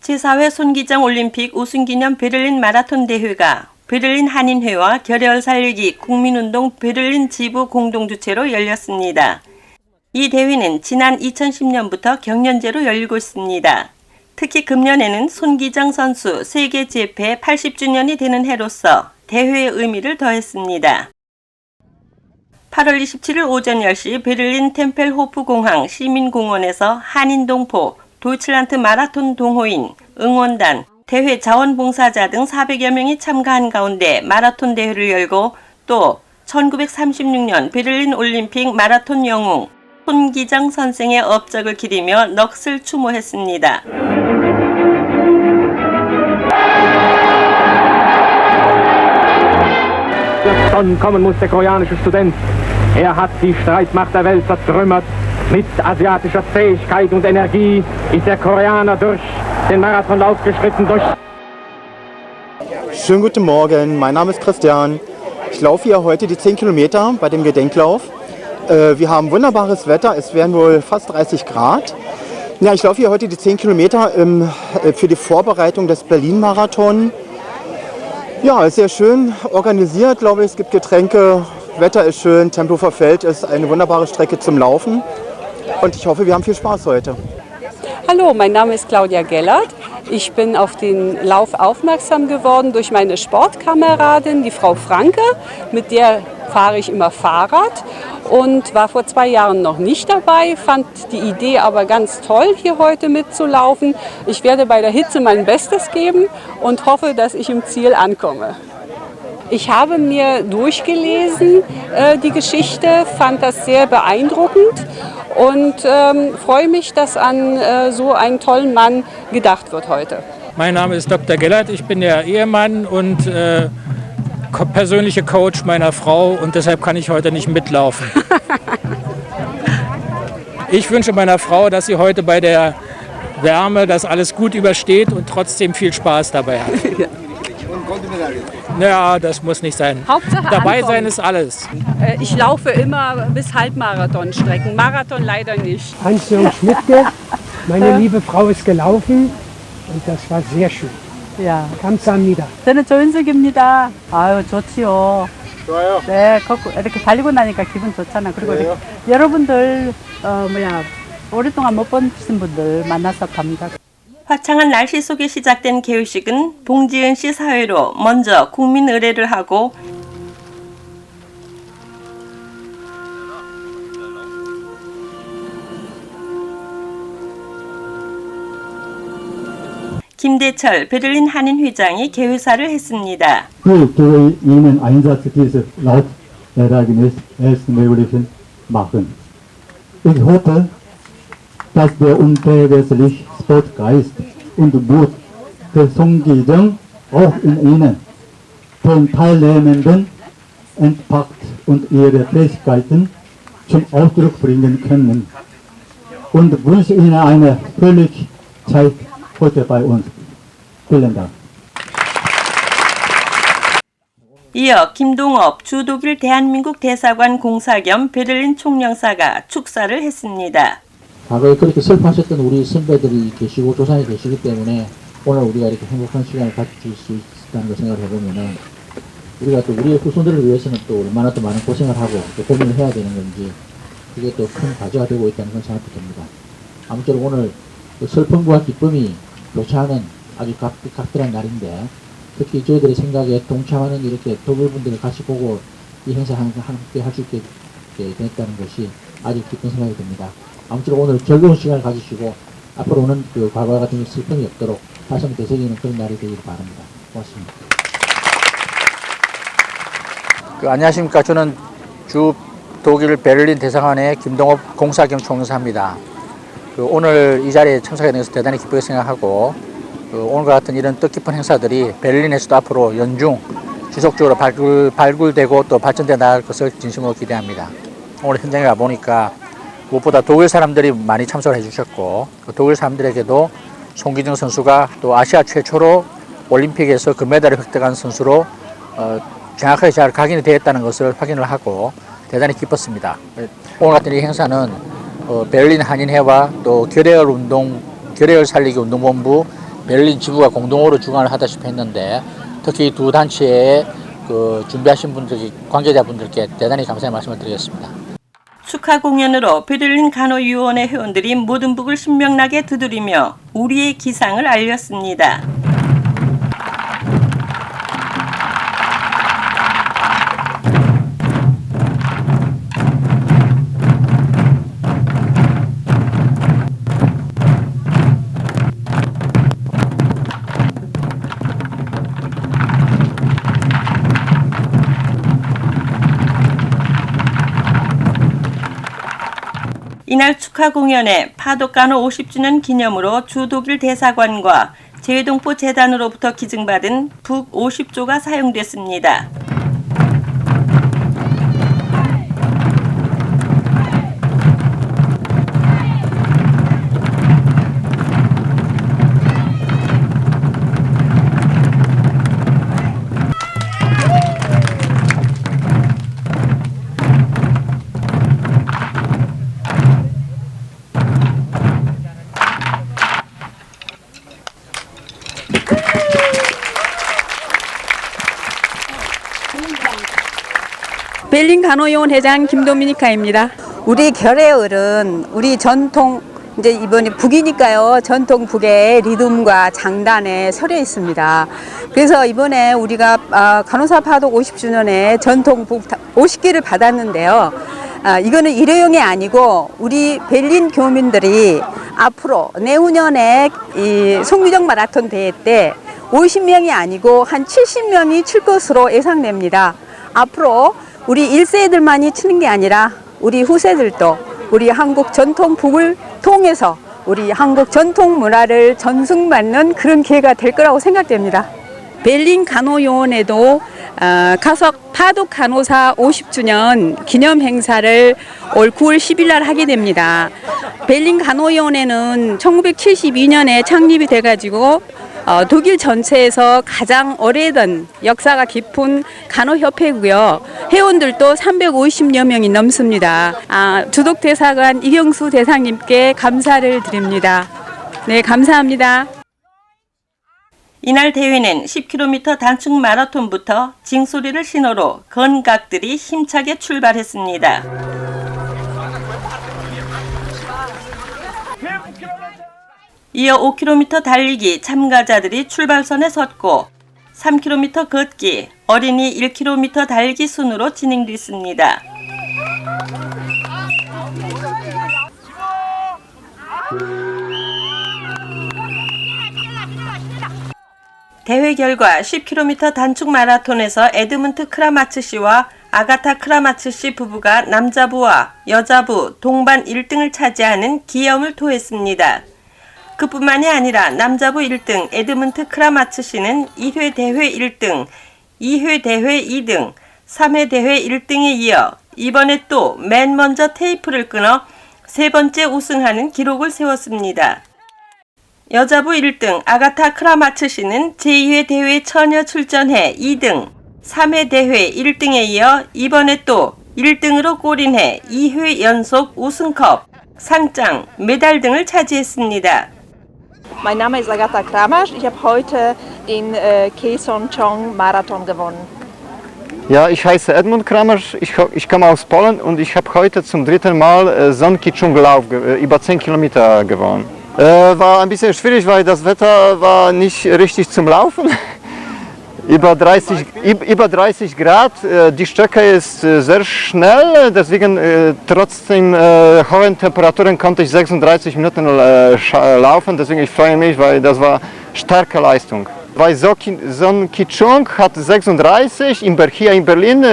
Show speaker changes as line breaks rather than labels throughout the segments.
제4회 손기정 올림픽 우승기념 베를린 마라톤 대회가 베를린 한인회와 결혈 살리기 국민운동 베를린 지부 공동 주최로 열렸습니다. 이 대회는 지난 2010년부터 경연제로 열리고 있습니다. 특히 금년에는 손기정 선수 세계 재패 80주년이 되는 해로서 대회의 의미를 더했습니다. 8월 27일 오전 10시 베를린 템펠호프 공항 시민공원에서 한인 동포, 도이칠란트 마라톤 동호인, 응원단, 대회 자원봉사자 등 400여 명이 참가한 가운데 마라톤 대회를 열고 또 1936년 베를린 올림픽 마라톤 영웅 손기정 선생의 업적을 기리며 넋을 추모했습니다.
Er hat die Streitmacht der Welt zertrümmert. Mit asiatischer Fähigkeit und Energie ist der Koreaner durch den Marathonlauf geschritten, durch
Schönen guten Morgen, mein Name ist Christian. Ich laufe hier heute die 10 Kilometer bei dem Gedenklauf. Äh, Wir haben wunderbares Wetter, es wären wohl fast 30 Grad. Ja, ich laufe hier heute die 10 Kilometer ähm, äh, für die Vorbereitung des Berlin-Marathon. Ja, ist sehr schön organisiert, glaube ich. Es gibt Getränke, Wetter ist schön, Tempo verfällt, ist eine wunderbare Strecke zum Laufen. Und ich hoffe, wir haben viel Spaß heute.
Hallo, mein Name ist Claudia Gellert. Ich bin auf den Lauf aufmerksam geworden durch meine Sportkameradin, die Frau Franke. Mit der fahre ich immer Fahrrad und war vor zwei Jahren noch nicht dabei, fand die Idee aber ganz toll, hier heute mitzulaufen. Ich werde bei der Hitze mein Bestes geben und hoffe, dass ich im Ziel ankomme. Ich habe mir durchgelesen, äh, die Geschichte, fand das sehr beeindruckend und ähm, freue mich, dass an äh, so einen tollen Mann gedacht wird heute.
Mein Name ist Dr. Gellert, ich bin der Ehemann und äh, persönliche Coach meiner Frau und deshalb kann ich heute nicht mitlaufen. Ich wünsche meiner Frau, dass sie heute bei der Wärme das alles gut übersteht und trotzdem viel Spaß dabei hat. Ja, das muss nicht sein.
Hauptsache
Dabei
ankommen.
sein ist alles.
Äh, ich laufe immer bis Halbmarathonstrecken, Marathon leider nicht.
Hans-Jürgen Schmidtke. Meine liebe Frau ist gelaufen und das war sehr schön.
야,
감사합니다.
저는 조윤숙입니다. 아유, 좋지요. 좋아요. 네, 걷고, 이렇게 달리고 나니까 기분 좋잖아. 그리고 이렇게 여러분들, 어, 뭐야, 오랫동안 못 보신 분들 만나서 갑니다.
화창한 날씨 속에 시작된 개회식은 봉지은 씨 사회로 먼저 국민 의례를 하고 김대철 베를린 한인 회장이 개회사를 했습니다.
Sportgeist und Mut der Songgi정 auch in Ihnen, den Teilnehmenden, entpackt und ihre Fähigkeiten zum Ausdruck bringen können. Und wünsche Ihnen eine fröhliche Zeit heute bei uns. Vielen Dank.
이어 김동업 주 독일 대한민국 대사관 공사 겸 베를린 총영사가 축사를 했습니다.
과거에 그렇게 슬퍼하셨던 우리 선배들이 계시고 조상이 계시기 때문에 오늘 우리가 이렇게 행복한 시간을 가질 수 있다는 걸 생각을 해보면은 우리가 또 우리의 후손들을 위해서는 또 얼마나 또 많은 고생을 하고 또 고민을 해야 되는 건지 그게 또 큰 과제가 되고 있다는 건 생각이 듭니다. 아무쪼록 오늘 그 슬픔과 기쁨이 교차하는 아주 값, 값들한 날인데 특히 저희들의 생각에 동참하는 이렇게 더블분들을 같이 보고 이 행사 한- 함께 할 수 있게 됐다는 것이 아주 기쁜 생각이 듭니다. 아무쪼록 오늘 즐거운 시간을 가지시고 앞으로는 그 과거와 같은 슬픔이 없도록 다시 한번 되새기는 그런 날이 되기를 바랍니다. 고맙습니다. 그, 안녕하십니까. 저는 주 독일 베를린 대사관의 김동업 공사 겸 총영사입니다. 그 오늘 이 자리에 참석하게 돼서 대단히 기쁘게 생각하고 그 오늘과 같은 이런 뜻깊은 행사들이 베를린에서도 앞으로 연중 지속적으로 발굴, 발굴되고 또 발전돼 나갈 것을 진심으로 기대합니다. 오늘 현장에 가보니까 무엇보다 독일 사람들이 많이 참석을 해주셨고 그 독일 사람들에게도 송기정 선수가 또 아시아 최초로 올림픽에서 금메달을 획득한 선수로 어, 정확하게 잘 각인이 되었다는 것을 확인을 하고 대단히 기뻤습니다. 오늘 같은 이 행사는 어, 베를린 한인회와 또 결의열 운동, 결의열 살리기 운동본부 베를린 지부가 공동으로 주관을 하다시피 했는데 특히 두 단체의 그 준비하신 분들, 관계자분들께 대단히 감사의 말씀을 드리겠습니다.
축하 공연으로 베를린 간호유원회 회원들이 모든 북을 신명나게 두드리며 우리의 기상을 알렸습니다. 이날 축하 공연에 파독간호 50주년 기념으로 주독일 대사관과 제동포 재단으로부터 기증받은 북 50조가 사용됐습니다.
벨린 간호요원 회장 김도미니카입니다.
우리 결의을은 우리 전통 이제 이번에 북이니까요 전통 북의 리듬과 장단에 서려 있습니다. 그래서 이번에 우리가 아, 간호사 파독 50주년에 전통 북 50개를 받았는데요. 아, 이거는 일회용이 아니고 우리 벨린 교민들이 앞으로 내후년에 이 송유정 마라톤 대회 때 50명이 아니고 한 70명이 칠 것으로 예상됩니다. 앞으로 우리 1세들만이 치는 게 아니라 우리 후세들도 우리 한국 전통 북을 통해서 우리 한국 전통 문화를 전승받는 그런 기회가 될 거라고 생각됩니다. 벨린 간호요원에도 어, 가석 파독 간호사 50주년 기념 행사를 올 9월 10일 날 하게 됩니다. 벨린 간호요원에는 1972년에 창립이 돼가지고 어, 독일 전체에서 가장 오래된 역사가 깊은 간호협회고요. 회원들도 350여 명이 넘습니다. 아, 주독 대사관 이경수 대사님께 감사를 드립니다. 네, 감사합니다.
이날 대회는 10km 단축 마라톤부터 징소리를 신호로 건각들이 힘차게 출발했습니다. 이어 5km 달리기 참가자들이 출발선에 섰고 3km 걷기, 어린이 1km 달기 순으로 진행됐습니다. 대회 결과 10km 단축 마라톤에서 에드문트 크라마츠 씨와 아가타 크라마츠 씨 부부가 남자부와 여자부 동반 1등을 차지하는 기염을 토했습니다. 그뿐만이 아니라 남자부 1등 에드문트 크라마츠 씨는 1회 대회 1등, 2회 대회 2등, 3회 대회 1등에 이어 이번에 또 맨 먼저 테이프를 끊어 세 번째 우승하는 기록을 세웠습니다. 여자부 1등 아가타 크라마츠 씨는 제2회 대회 처녀 출전해 2등, 3회 대회 1등에 이어 이번에 또 1등으로 골인해 2회 연속 우승컵, 상장, 메달 등을 차지했습니다.
Mein Name ist Agatha Kramasch. Ich habe heute den äh, Kaesong Marathon gewonnen.
Ja, ich heiße Edmund Kramer, ich, ich komme aus Polen und ich habe heute zum dritten Mal äh, Sonkichung-Lauf ge- äh, über 10 Kilometer gewonnen. Äh, war ein bisschen schwierig, weil das Wetter war nicht richtig zum Laufen. über, 30, üb- über 30 Grad, äh, die Strecke ist äh, sehr schnell, deswegen äh, trotzdem äh, hohen Temperaturen konnte ich 36 Minuten laufen, deswegen ich freue mich, weil das war starke Leistung. Soki- Son Kichung hat 36 in hier in Berlin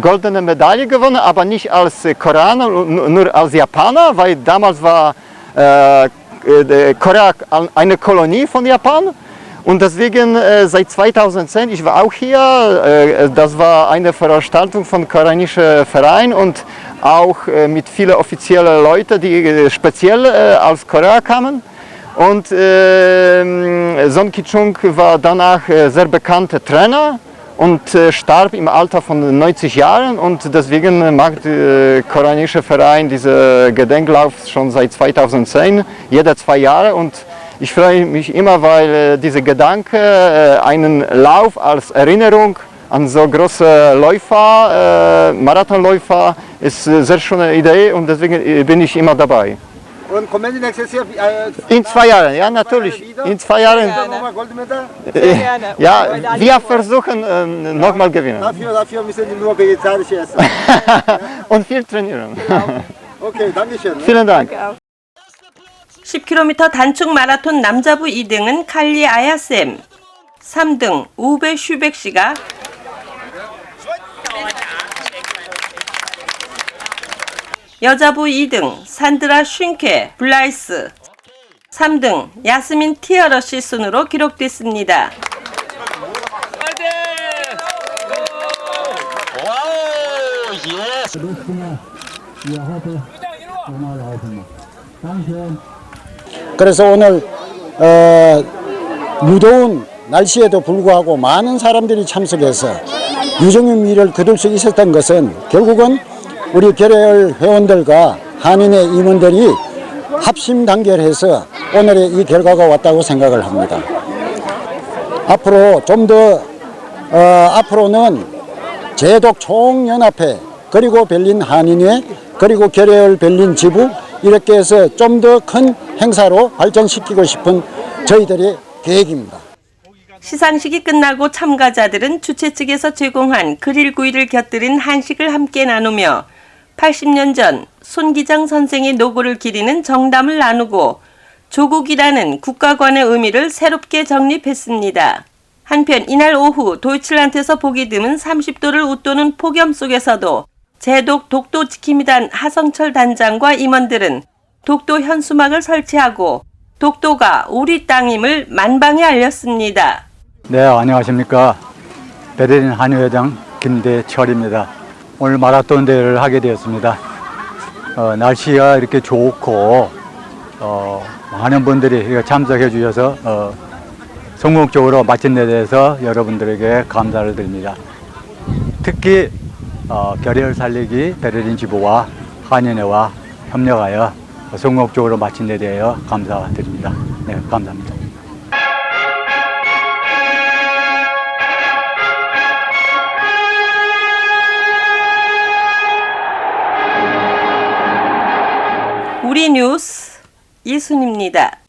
goldene Medaille gewonnen, aber nicht als Koreaner, nu- nur als Japaner, weil damals war Korea eine Kolonie von Japan. Und deswegen äh, seit 2010, ich war auch hier, äh, das war eine Veranstaltung von koreanischen Verein und auch äh, mit vielen offiziellen Leuten, die äh, speziell äh, aus Korea kamen. Und ähm, Son Ki-chung war danach äh, sehr bekannter Trainer und äh, starb im Alter von 90 Jahren und deswegen macht der koreanische Verein diesen Gedenklauf schon seit 2010, jede zwei Jahre und ich freue mich immer, weil äh, dieser Gedanke, äh, einen Lauf als Erinnerung an so große Läufer, äh, Marathonläufer, ist eine sehr schöne Idee und deswegen bin ich immer dabei.
Und kommen Sie nächstes Jahr äh,
In zwei Jahren, ja natürlich. In zwei Jahren. Äh, Ja, wir versuchen äh, nochmal gewinnen.
Dafür, dafür müssen Sie nur vegetarisch essen.
Und viel trainieren.
Okay, danke schön.
Vielen Dank.
10km 단축 마라톤 남자부 2등은 칼리 아야쌤, 3등 우베 슈백 씨가 여자부 2등 산드라 쉰케 블라이스, 3등 야스민 티어러시 순으로 기록됐습니다.
그래서 오늘 어, 무더운 날씨에도 불구하고 많은 사람들이 참석해서 유종의 미를 거둘 수 있었던 것은 결국은 우리 결의회 회원들과 한인의 임원들이 합심 단결해서 오늘의 이 결과가 왔다고 생각을 합니다. 앞으로 좀더 어, 앞으로는 제독 총연합회 그리고 berlin 한인회 그리고 결의회 berlin 지부 이렇게 해서 좀 더 큰 행사로 발전시키고 싶은 저희들의 계획입니다.
시상식이 끝나고 참가자들은 주최 측에서 제공한 그릴 구이를 곁들인 한식을 함께 나누며 80년 전 손기장 선생의 노고를 기리는 정담을 나누고 조국이라는 국가관의 의미를 새롭게 정립했습니다. 한편 이날 오후 도이칠란트에서 보기 드문 30도를 웃도는 폭염 속에서도 제독 독도 지킴이단 하성철 단장과 임원들은 독도 현수막을 설치하고 독도가 우리 땅임을 만방에 알렸습니다.
네, 안녕하십니까. 베를린 한의회장 김대철입니다. 오늘 마라톤 대회를 하게 되었습니다. 어, 날씨가 이렇게 좋고, 어, 많은 분들이 참석해 주셔서, 어, 성공적으로 마친 데 대해서 여러분들에게 감사를 드립니다. 특히, 어, 결의를 살리기 베를린 지부와 한인회와 협력하여 성공적으로 마친 데 대하여 감사드립니다. 네, 감사합니다.
우리 뉴스 이순입니다.